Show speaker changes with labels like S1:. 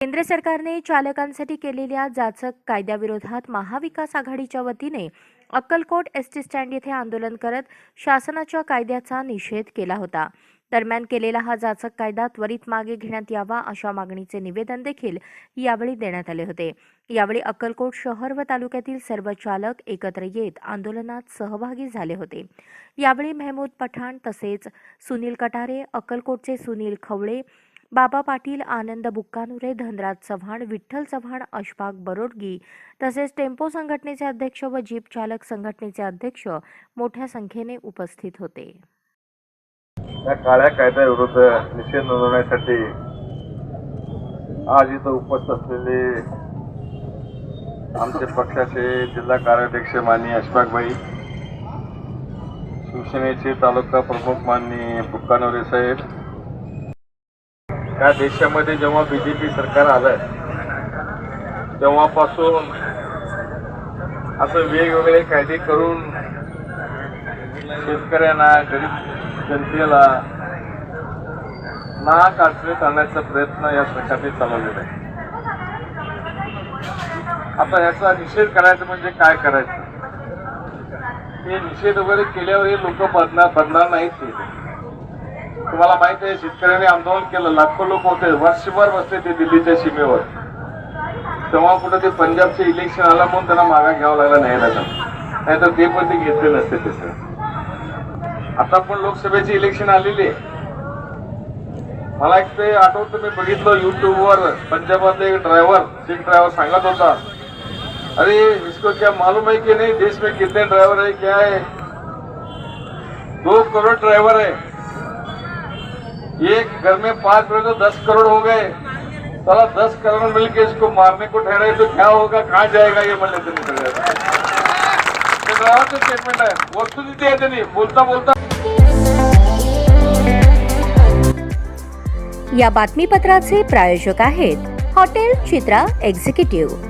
S1: केंद्र सरकारने चालकांसाठी केलेल्या जाचक कायद्याविरोधात महाविकास आघाडीच्या वतीने अक्कलकोट एस टी स्टँड येथे आंदोलन करत शासनाच्या कायद्याचा निषेध केला होता. दरम्यान केलेला हा जाचक कायदा त्वरित मागे घेण्यात यावा अशा मागणीचे निवेदन देखील यावेळी देण्यात आले होते. यावेळी अक्कलकोट शहर व तालुक्यातील सर्व चालक एकत्र येत आंदोलनात सहभागी झाले होते. यावेळी मेहमूद पठाण तसेच सुनील कटारे अक्कलकोटचे सुनील खवळे बाबा पाटील आनंद बुक्कानुरे धनराज चव्हाण विठ्ठल चव्हाण अशफाक बरोडगी तसेच टेम्पो संघटनेचे अध्यक्ष व जीप चालक संघटनेचे अध्यक्ष मोठ्या संख्येने उपस्थित होते.
S2: या काळ्या कायद्याविरुद्ध निषेध नोंदवण्यासाठी आज इथं उपस्थित असलेले आमचे पक्षाचे जिल्हा कार्याध्यक्ष माननीय अशफाकबाई शिवसेनेचे तालुका प्रमुख माननीय बुक्कानवरे साहेब या देशामध्ये जेव्हा बीजेपी सरकार आलं तेव्हापासून असं वेगवेगळे कायदे करून शेतकऱ्यांना गरीब जनतेला नाक आचरित आणण्याचा प्रयत्न या सरकारने चालवलेला आहे. आता याचा निषेध करायचा म्हणजे काय करायचं? हे निषेध वगैरे केल्यावर हे लोक बदला बदणार नाहीत तुम्हाला माहिती आहे शेतकऱ्यांनी आंदोलन केलं लाखो लोक होते. वर्षभर बसले ते दिल्लीच्या सीमेवर. तेव्हा कुठं ते पंजाबचे इलेक्शन आलं म्हणून त्यांना मागा घ्यावा लागला नाही नाहीतर ते पण ते घेतले नसते ते सर आता पण लोकसभेची इलेक्शन आलेली आहे. मला एक ते आठवतं मी बघितलं युट्यूबवर पंजाबातले एक ड्रायव्हर सिख ड्रायव्हर सांगत होता. अरे इसको क्या मालूम है कि नहीं? देश में कितने ड्राइवर है क्या है? दो करोड़ ड्राइवर है. एक घर में पाँच लोग तो दस करोड़ हो गए। साला दस करोड़ मिलके इसको मारने को ठहरे तो क्या होगा, कहाँ जाएगा ये म्हणले त्यांनी सगळ्यांना ते ड्रायव्हरचं स्टेटमेंट आहे वस्तुस्थिती आहे त्यांनी बोलता बोलता।
S1: या बातमीपत्राचे प्रायोजक आहेत हॉटेल चित्रा एक्झिक्युटिव्ह.